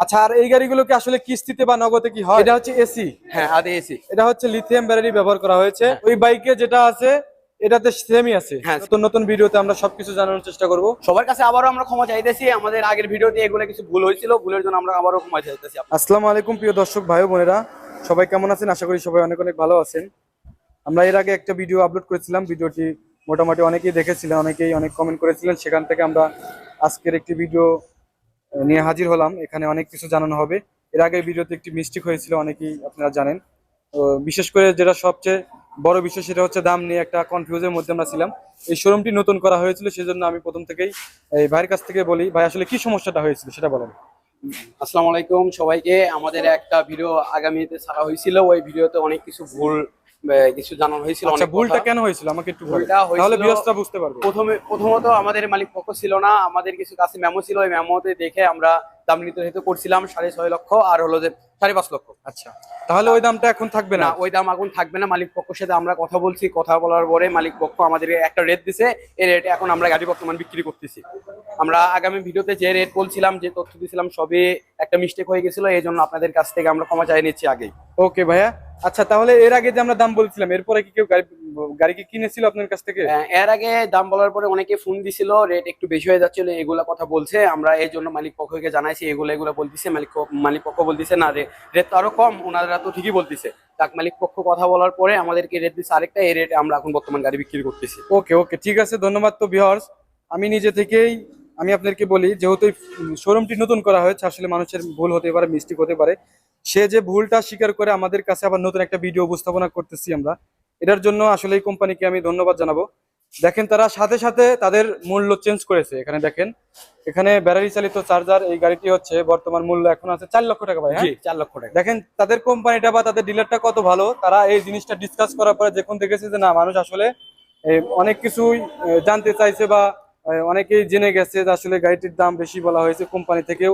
আচ্ছা আর এই গাড়িগুলো কি আসলে কিস্তিতে বা নগদে কি হয়? এটা হচ্ছে এসি। হ্যাঁ আদে এসি। এটা হচ্ছে লিথিয়াম ব্যাটারি ব্যবহার করা হয়েছে। ওই বাইকে যেটা আছে এটাতে সেমই আছে। হ্যাঁ। নতুন নতুন ভিডিওতে আমরা সবকিছু জানানোর চেষ্টা করব। সবার কাছে আবারও আমরা ক্ষমা চাইতেছি। আমাদের আগের ভিডিওতে এগুলো কিছু ভুল হয়েছিল ভুলের জন্য আমরা আবারও ক্ষমা চাইতেছি আসসালামু আলাইকুম প্রিয় দর্শক ভাই ও বোনেরা। সবাই কেমন আছেন? আশা করি সবাই অনেক অনেক ভালো আছেন। আমরা এর আগে একটা ভিডিও আপলোড করেছিলাম। ভিডিওটি মোটামুটি অনেকেই দেখেছিলেন অনেকেই অনেক কমেন্ট করেছিলেন। সেখান থেকে আমরা আজকের একটি ভিডিও নিয়ে হাজির হলাম। এখানে অনেক কিছু জানানো হবে। এর আগের ভিডিওতে একটি মিস্টেক হয়েছিল, অনেকেই আপনারা জানেন। তো বিশেষ করে যেটা সবচেয়ে বড় বিষয় সেটা হচ্ছে দাম নিয়ে একটা কনফিউজের মধ্যে আমরা ছিলাম। এই শোরুমটি নতুন করা হয়েছিল, সেজন্য আমি প্রথম থেকেই এই ভাইয়ের কাছ থেকে বলি, ভাই, আসলে কি সমস্যাটা হয়েছিল? সেটা বলেন। আসসালামু আলাইকুম সবাইকে। আমাদের একটা ভিডিও আগামীতে ছাড়া হয়েছিল। ওই ভিডিওতে অনেক কিছু ভুল কিছু জানানো হয়েছিল আচ্ছা ভুলটা কেন হয়েছিল? আমাকে একটু বলেন তাহলে বিয়সটা বুঝতে পারবে। প্রথমে প্রথমত আমাদের মালিক পক্ষ ছিল না আমাদের কিছু কাছে মেমো ছিল ওই মেমোতে দেখে আমরা দাম নির্ধারিত করছিলাম সাড়ে ছয় লক্ষ আর হলো যে সাড়ে পাঁচ লক্ষ। আচ্ছা তাহলে ওই দামটা এখন থাকবে না? না ওই দাম এখন থাকবে না মালিক পক্ষের সাথে আমরা কথা বলছি কথা বলার পরে মালিক পক্ষ আমাদের একটা রেট দিছে এই রেটে এখন আমরা গাড়ি বর্তমান বিক্রি করতেছি। আমরা আগামী ভিডিওতে যে রেট বলছিলাম যে তথ্য দিয়েছিলাম সবই একটা মিস্টেক হয়ে গেছিল এই জন্য আপনাদের কাছ থেকে আমরা ক্ষমা চাই নিচ্ছি আগেই। ওকে ভাইয়া। আচ্ছা তাহলে এর আগে যে আমরা দাম বলছিলাম এরপরে কি কেউ গাড়ি কি কিনেছিল আপনার কাছ থেকে? এর আগে দাম বলার পরে অনেকে ফোন দিছিল রেট একটু বেশি হয়ে যাচ্ছিল এগুলা কথা বলছে। আমরা এই জন্য মালিক পক্ষকে জানাইছি এগুলো এগুলো বলতেছে মালিক মালিক পক্ষ বলতেছে না রে রেট তো আরও কম। ওনারা তো ঠিকই বলতেছে। তাক মালিক পক্ষ কথা বলার পরে আমাদেরকে রেট দিচ্ছে আরেকটা এই রেটে আমরা এখন বর্তমান গাড়ি বিক্রি করতেছি। ওকে ওকে ঠিক আছে ধন্যবাদ তো বিহার্স আমি নিজে থেকেই আমি আপনাদেরকে বলি যেহেতু শোরুমটি নতুন করা হয়েছে আসলে মানুষের ভুল হতে পারে মিস্টেক হতে পারে সে যে ভুলটা স্বীকার করে আমাদের কাছে আবার নতুন একটা ভিডিও উপস্থাপনা করতেছি আমরা এটার জন্য আসলে এই কোম্পানিকে আমি ধন্যবাদ জানাব। দেখেন তারা সাথে সাথে তাদের মূল্য চেঞ্জ করেছে। এখানে দেখেন এখানে ব্যাটারি চালিত চার্জার এই গাড়িটি হচ্ছে বর্তমান মূল্য এখন আছে চার লক্ষ টাকা ভাই হ্যাঁ? চার লক্ষ টাকা। দেখেন তাদের কোম্পানিটা বা তাদের ডিলারটা কত ভালো তারা এই জিনিসটা ডিসকাস করার পরে যখন দেখেছে যে না মানুষ আসলে অনেক কিছুই জানতে চাইছে বা অনেকেই জেনে গেছে যে আসলে গাড়িটির দাম বেশি বলা হয়েছে কোম্পানি থেকেও।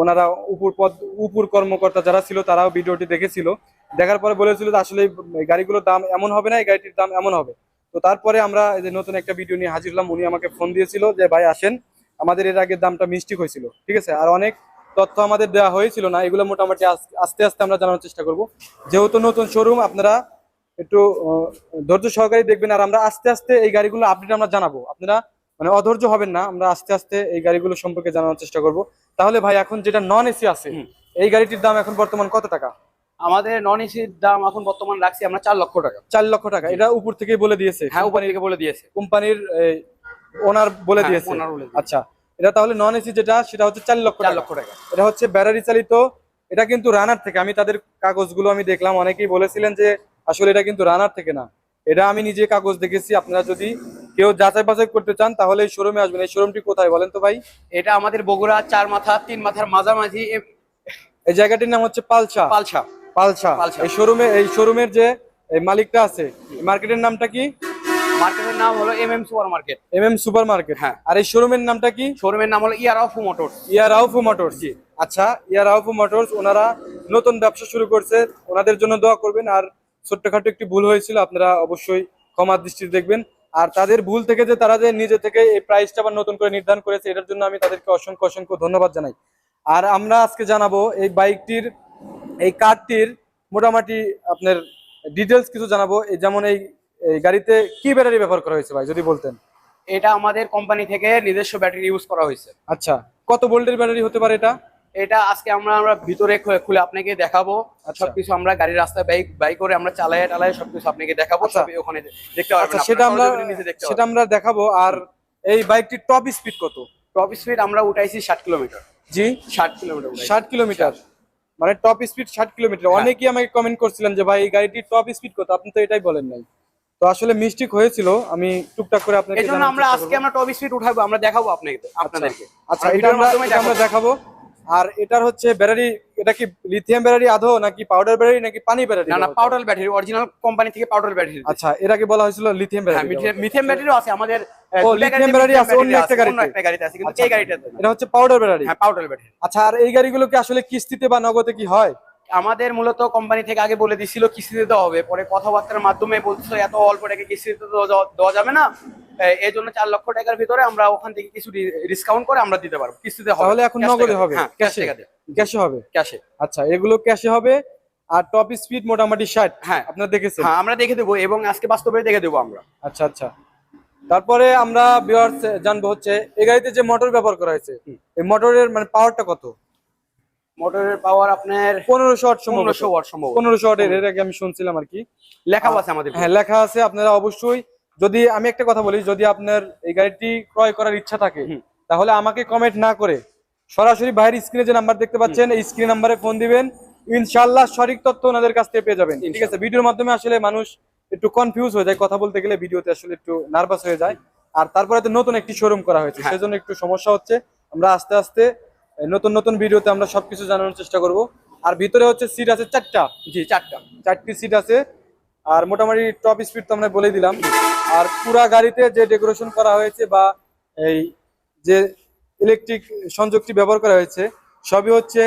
ওনারা উপর পদ, উপর কর্মকর্তা যারা ছিল, তারাও ভিডিওটি দেখেছিল। দেখার পরে বলেছিল যে আসলে গাড়িগুলোর দাম এমন হবে না, এই গাড়িটির দাম এমন হবে। তো তারপরে আমরা যে নতুন একটা ভিডিও নিয়ে হাজির হলাম, উনি আমাকে ফোন দিয়েছিল যে, ভাই, আসেন। আমাদের এর আগে দামটা মিস্টেক হয়েছিল। ঠিক আছে? আর অনেক তথ্য আমাদের দেওয়া হয়েছিল না, এগুলো মোটামুটি আস্তে আস্তে আমরা জানানোর চেষ্টা করব। যেহেতু নতুন শোরুম আপনারা একটু ধৈর্য সহকারে দেখবেন, আর আমরা আস্তে আস্তে এই গাড়িগুলো আপডেট আমরা জানাব। আপনারা মানে অধৈর্য হবেন না আমরা আস্তে আস্তে এই গাড়িগুলো সম্পর্কে জানানোর চেষ্টা করব। তাহলে ভাই এখন যেটা নন এসি আছে এই গাড়িটির দাম এখন বর্তমান কত টাকা? আমাদের নন এসির দাম এখন বর্তমান রাখছি আমরা চার লক্ষ টাকা। চার লক্ষ টাকা এটা উপর থেকেই বলে দিয়েছে। হ্যাঁ উপর থেকে বলে দিয়েছে। কোম্পানির ওনার বলে হ্যাঁ, দিয়েছে। বলে আচ্ছা এটা তাহলে নন এসি যেটা সেটা হচ্ছে চার লক্ষ চার লক্ষ টাকা। এটা হচ্ছে ব্যাটারি চালিত এটা কিন্তু রানার থেকে আমি তাদের কাগজগুলো আমি দেখলাম অনেকেই বলেছিলেন যে আসলে এটা কিন্তু রানার থেকে না। এটা আমি নিজে কাগজ দেখেছি আপনারা যদি কেউ যাচাই বাছাই করতে চান তাহলে এই শোরুমে আসবেন। এই শোরুমটি কোথায় বলেন তো ভাই? এটা আমাদের বগুড়া চার মাথা তিন মাথার মাঝামাঝি এই জায়গাটির নাম হচ্ছে পালসা। পালসা। পালসা। এই শোরুমে এই শোরুমের যে এই মালিকটা আছে মার্কেটের নামটা কি? মার্কেটের নাম হলো হ্যাঁ। আর এই শোরুমের নামটা কি? শোরুমের নাম হলো মোটরস জি। আচ্ছা মোটরস ওনারা নতুন ব্যবসা শুরু করছে। ওনাদের জন্য দোয়া করবেন। আর ছোট্টখাটো একটি ভুল হয়েছিল আপনারা অবশ্যই ক্ষমার দৃষ্টিতে দেখবেন। আর তাদের ভুল থেকে যে তারা যে নিজে থেকে এই প্রাইসটা আবার নতুন করে নির্ধারণ করেছে এটার জন্য আমি তাদেরকে অসংখ্য অসংখ্য ধন্যবাদ জানাই। আর আমরা আজকে জানাব এই বাইকটির এই কারটির মোটামুটি আপনার ডিটেলস কিছু জানাব। এই যেমন এই এই গাড়িতে কি ব্যাটারি ব্যবহার করা হয়েছে ভাই যদি বলতেন? এটা আমাদের কোম্পানি থেকে নিজস্ব ব্যাটারি ইউজ করা হয়েছে। আচ্ছা কত ভোল্টের ব্যাটারি হতে পারে এটা? এটা আজকে আমরা আমরা ভিতরে খুলে- আপনাকে দেখাবো। আচ্ছা। সবকিছু আমরা গাড়ির রাস্তায় বাইক বাইক করে আমরা চালায় টালায় সবকিছু আপনাকে দেখাবো। আচ্ছা। ওখানে দেখতে পারবেন আচ্ছা সেটা আমরা সেটা আমরা দেখাবো। আর এই বাইকটির টপ স্পিড কত? টপ স্পিড আমরা উঠাইছি ষাট কিলোমিটার। জি? ষাট কিলোমিটার ষাট কিলোমিটার? মানে টপ স্পিড ষাট কিলোমিটার। হ্যাঁ। অনেকেই আমাকে কমেন্ট করছিলেন যে ভাই এই গাড়িটির টপ স্পিড কত? আপনি তো এটাই বলেন নাই। তো আসলে মিস্টেক হয়েছিল। আমি টুকটাক করে আপনাকে এই জন্য জানানোর আমরা আজকে আমরা টপ স্পিড উঠাবো আমরা দেখাবো আপনাকে আপনাদেরকে। আচ্ছা এটা আমরা দেখাবো। আর এটার হচ্ছে ব্যাটারি এটা কি লিথিয়াম ব্যাটারি আধো নাকি পাউডার ব্যাটারি নাকি পানি ব্যাটারি না না পাউডার ব্যাটারি অরিজিনাল কোম্পানি থেকে পাউডার ব্যাটারি আচ্ছা আগে বলা হয়েছিল লিথিয়াম হ্যাঁ ব্যাটারি মিথিয়াম ব্যাটারিও আছে আমাদের ও, battery lithium আছে, অন্য একটা গাড়িতে। অন্য একটা গাড়িতে আছে কিন্তু আচ্ছা। এই গাড়িটাতে। না। এটা হচ্ছে পাউডার ব্যাটারি হ্যাঁ পাউডার ব্যাটারি আচ্ছা আর এই গাড়িগুলো কি আসলে কিস্তিতে বা নগদে কি হয়? আমাদের মূলত কোম্পানি থেকে আগে বলে দিছিল কিস্তিতে দেওয়া হবে। পরে কথাবার্তার মাধ্যমে বলছিল এত অল্প টাকা কিস্তিতে দেওয়া দেওয়া যাবে না। এই জন্য চার লক্ষ টাকার ভিতরে আমরা ওখান থেকে কিছু ডিসকাউন্ট করে আমরা দিতে পারব। কিস্তিতে তাহলে এখন নগদে হবে, ক্যাশ ক্যাশে হবে? ক্যাশে আচ্ছা এগুলো ক্যাশে হবে। আর টপ স্পিড মোটামুটি ষাট। হ্যাঁ। আপনারা দেখেছেন। হ্যাঁ আমরা দেখে দেবো এবং আজকে বাস্তবে দেখে দেবো আমরা। আচ্ছা আচ্ছা। তারপরে আমরা ভিউয়ার্স জানব হচ্ছে এই গাড়িতে যে মোটর ব্যবহার করা হয়েছে। এই মোটরের মানে পাওয়ারটা কত? মোটরের পাওয়ার আপনার পনেরোশো ওয়াট পনেরোশো ওয়াট সম্ভব পনেরোশো ওয়াটের এর আগে আমি শুনছিলাম আর কি। লেখা আছে আমাদের হ্যাঁ লেখা আছে আপনারা অবশ্যই যদি আমি একটা কথা বলি যদি আপনার এই গাড়িটি ক্রয় করার ইচ্ছা থাকে তাহলে আমাকে কমেন্ট না করে সরাসরি বাইরের স্ক্রিনে যে নাম্বার দেখতে পাচ্ছেন এই স্ক্রিন নাম্বারে ফোন দিবেন। ইনশাল্লাহ সঠিক তথ্য ওনাদের কাছ থেকে পেয়ে যাবেন। ঠিক আছে ভিডিওর মাধ্যমে আসলে মানুষ একটু কনফিউজ হয়ে যায়। কথা বলতে গেলে ভিডিওতে আসলে একটু নার্ভাস হয়ে যায়। আর তারপরে তো নতুন একটি শোরুম করা হয়েছে। হ্যাঁ। সেজন্য একটু সমস্যা হচ্ছে। আমরা আস্তে আস্তে নতুন নতুন ভিডিওতে আমরা সবকিছু জানানোর চেষ্টা করব। আর ভিতরে হচ্ছে সিট আছে চারটা। জি চারটা। চারটি সিট আছে। আর মোটামুটি টপ স্পিড তো আমরা বলে দিলাম। আর পুরা গাড়িতে যে ডেকোরেশন করা হয়েছে বা এই যে ইলেকট্রিক সংযোগটি ব্যবহার করা হয়েছে সবই হচ্ছে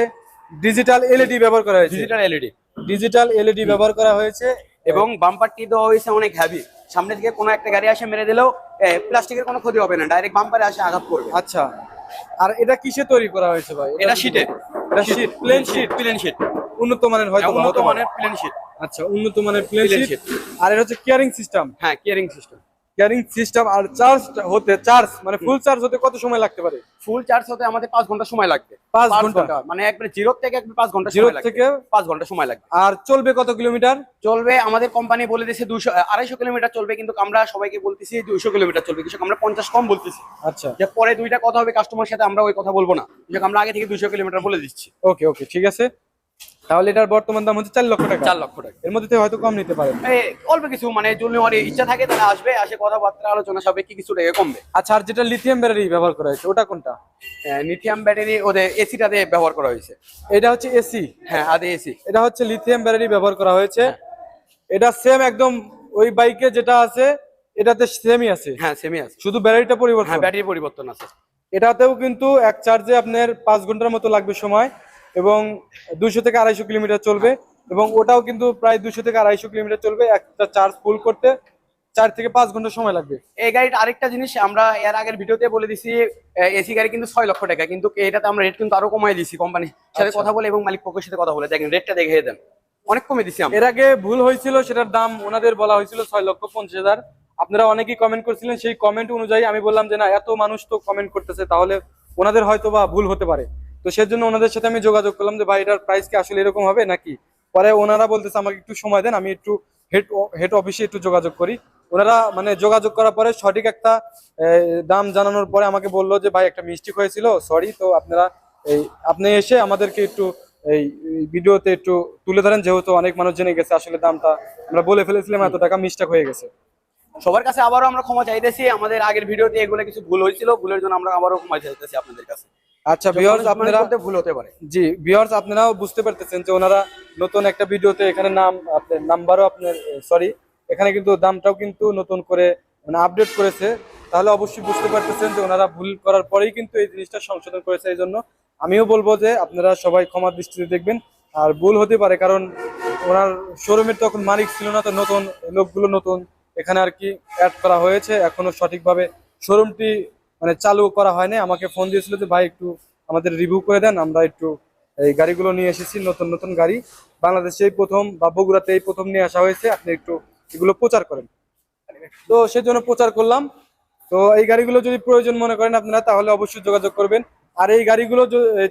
ডিজিটাল এলইডি ব্যবহার করা হয়েছে। ডিজিটাল এলইডি ডিজিটাল এলইডি ব্যবহার করা হয়েছে। এবং বাম্পারটি দেওয়া হয়েছে অনেক হেভি সামনে থেকে কোনো একটা গাড়ি আসে মেরে দিলেও প্লাস্টিকের কোনো ক্ষতি হবে না ডাইরেক্ট বাম্পারে আসে আঘাত করবে। আচ্ছা। আর এটা কিসে তৈরি করা হয়েছে ভাই? এটা শীটে এটা sheet plain sheet plain sheet উন্নত মানের হয়তো উন্নত মানের প্লেন শীট আচ্ছা উন্নত মানের প্লেন শীট আর এটা হচ্ছে কেয়ারিং সিস্টেম হ্যাঁ কেয়ারিং সিস্টেম কেয়ারিং সিস্টেম আর চার্জ হতে চার্জ মানে ফুল চার্জ হতে কত সময় লাগতে পারে? ফুল চার্জ হতে আমাদের পাঁচ ঘণ্টা সময় লাগবে। পাঁচ ঘণ্টা। মানে একবারে জিরো থেকে একবার পাঁচ ঘণ্টা জিরো সময় লাগবে। থেকে পাঁচ ঘণ্টা সময় লাগবে। আর চলবে কত কিলোমিটার? চলবে আমাদের কোম্পানি বলে দিয়েছে দুশো আড়াইশো কিলোমিটার চলবে কিন্তু আমরা সবাইকে বলতেছি দুইশো কিলোমিটার চলবে। কিছু আমরা পঞ্চাশ কম বলতেছি। আচ্ছা। যে পরে দুইটা কথা হবে কাস্টমার সাথে আমরা ওই কথা বলব না। আমরা আগে থেকে দুশো কিলোমিটার বলে দিচ্ছি। ওকে ওকে ঠিক আছে। তাহলে এটার বর্তমান দাম হচ্ছে চার লক্ষ টাকা। চার লক্ষ টাকা। এর মধ্যে হয়তো কম নিতে পারেন। এই অল্প কিছু মানে আমার ইচ্ছা থাকে তাহলে আসবে আসে কথাবার্তা আলোচনা সবে কি কিছু টাকা কমবে। আচ্ছা আর যেটা লিথিয়াম ব্যাটারি ব্যবহার করা হয়েছে ওটা কোনটা? লিথিয়াম ব্যাটারি ওদের এসিটাতে ব্যবহার করা হয়েছে। এটা হচ্ছে এসি হ্যাঁ আদে এসি এটা হচ্ছে লিথিয়াম ব্যাটারি ব্যবহার করা হয়েছে। এটা সেম একদম ওই বাইকে যেটা আছে এটাতে সেমই আছে। হ্যাঁ সেমি আছে। শুধু ব্যাটারিটা পরিবর্তন। হ্যাঁ ব্যাটারি পরিবর্তন আছে। এটাতেও কিন্তু এক চার্জে আপনার পাঁচ ঘণ্টার মতো লাগবে সময়। এবং দুশো থেকে আড়াইশো কিলোমিটার চলবে এবং ওটাও কিন্তু প্রায় দুশো থেকে আড়াইশো কিলোমিটার চলবে একটা চার্জ ফুল করতে চার থেকে পাঁচ ঘণ্টা সময় লাগবে। এই গাড়িটা আরেকটা জিনিস আমরা এর আগের ভিডিওতে বলে দিছি এসি গাড়ি কিন্তু ছয় লক্ষ টাকা কিন্তু এটাতে আমরা রেট কিন্তু আরও কমাই দিছি কোম্পানির সাথে আচ্ছা। কথা বলে এবং মালিক পক্ষের সাথে কথা বলে। দেখেন রেটটা দেখে দেন অনেক কমে দিছি এর আগে ভুল হয়েছিল সেটার দাম ওনাদের বলা হয়েছিল ছয় লক্ষ পঞ্চাশ হাজার। আপনারা অনেকেই কমেন্ট করছিলেন সেই কমেন্ট অনুযায়ী আমি বললাম যে না এত মানুষ তো কমেন্ট করতেছে তাহলে ওনাদের হয়তো বা ভুল হতে পারে। তো সেজন্য ওনাদের সাথে আমি যোগাযোগ করলাম যে ভাই এটার প্রাইস কি আসলে এরকম হবে নাকি? পরে ওনারা বলতেছে আমাকে একটু সময় দেন আমি একটু হেড হেড অফিসে একটু যোগাযোগ করি। ওনারা মানে যোগাযোগ করার পরে সঠিক একটা দাম জানানোর পরে আমাকে বলল যে ভাই একটা মিস্টেক হয়েছিল সরি তো আপনারা এই আপনি এসে আমাদেরকে একটু এই ভিডিওতে একটু তুলে ধরেন যেহেতু অনেক মানুষ জেনে গেছে আসলে দামটা। আমরা বলে ফেলেছিলাম এত টাকা মিস্টেক হয়ে গেছে। সবার কাছে আবারও আমরা ক্ষমা চাইতেছি আমাদের আগের ভিডিওতে এগুলো কিছু ভুল হয়েছিল ভুলের জন্য আমরা আবারও ক্ষমা চাইতেছি আপনাদের কাছে। আচ্ছা ভিউয়ার্স আপনারা ভুল হতে পারে। জি ভিউয়ার্স আপনারাও বুঝতে পারতেছেন যে ওনারা নতুন একটা ভিডিওতে এখানে নাম আপনার নাম্বারও আপনার সরি এখানে কিন্তু দামটাও কিন্তু নতুন করে মানে আপডেট করেছে। তাহলে অবশ্যই বুঝতে পারতেছেন যে ওনারা ভুল করার পরেই কিন্তু এই জিনিসটা সংশোধন করেছে। এই জন্য আমিও বলব যে আপনারা সবাই ক্ষমা দৃষ্টিতে দেখবেন। আর ভুল হতে পারে কারণ ওনার শোরুমের তখন মালিক ছিল না তো নতুন লোকগুলো নতুন এখানে আর কি অ্যাড করা হয়েছে। এখনও সঠিকভাবে শোরুমটি মানে চালু করা হয়নি। আমাকে ফোন দিয়েছিল যে ভাই একটু আমাদের রিভিউ করে দেন। আমরা একটু এই গাড়িগুলো নিয়ে এসেছি নতুন নতুন গাড়ি। বাংলাদেশে এই প্রথম বা বগুড়াতে এই প্রথম নিয়ে আসা হয়েছে। আপনি একটু এগুলো প্রচার করেন। তো সেজন্য প্রচার করলাম। তো এই গাড়িগুলো যদি প্রয়োজন মনে করেন আপনারা তাহলে অবশ্যই যোগাযোগ করবেন। আর এই গাড়িগুলো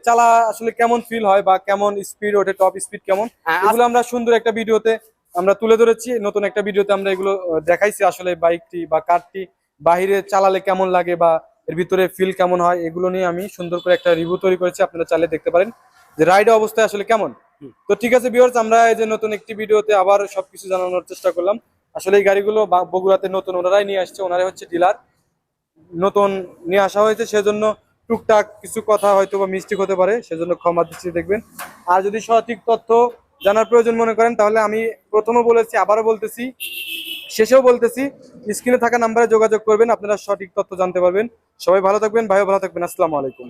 চালা আসলে কেমন ফিল হয় বা কেমন স্পিড ওঠে টপ স্পিড কেমন হ্যাঁ, এগুলো আমরা সুন্দর একটা ভিডিওতে আমরা তুলে ধরেছি। নতুন একটা ভিডিওতে আমরা এগুলো দেখাইছি আসলে বাইকটি বা কারটি বাহিরে চালালে কেমন লাগে বা এর ভিতরে ফিল কেমন হয় এগুলো নিয়ে আমি সুন্দর করে একটা রিভিউ তৈরি করেছি আপনারা চাইলে দেখতে পারেন। যে রাইড অবস্থায় আসলে কেমন? তো ঠিক আছে ভিউয়ার্স আমরা এই যে নতুন একটি ভিডিওতে আবার সবকিছু জানানোর চেষ্টা করলাম। আসলে এই গাড়িগুলো বগুড়াতে নতুন ওনারাই নিয়ে আসছে ওনারাই হচ্ছে ডিলার নতুন নিয়ে আসা হয়েছে সেজন্য টুকটাক কিছু কথা হয়তো বা মিস্টেক হতে পারে সেজন্য ক্ষমা দৃষ্টিতে দেখবেন। আর যদি সঠিক তথ্য জানার প্রয়োজন মনে করেন তাহলে আমি প্রথমে বলেছি আবারও বলতেছি শেষেও বলতেছি স্ক্রিনে থাকা নাম্বারে যোগাযোগ করবেন আপনারা সঠিক তথ্য জানতে পারবেন। সবাই ভালো থাকবেন ভাইও ভালো থাকবেন। আসসালামু আলাইকুম।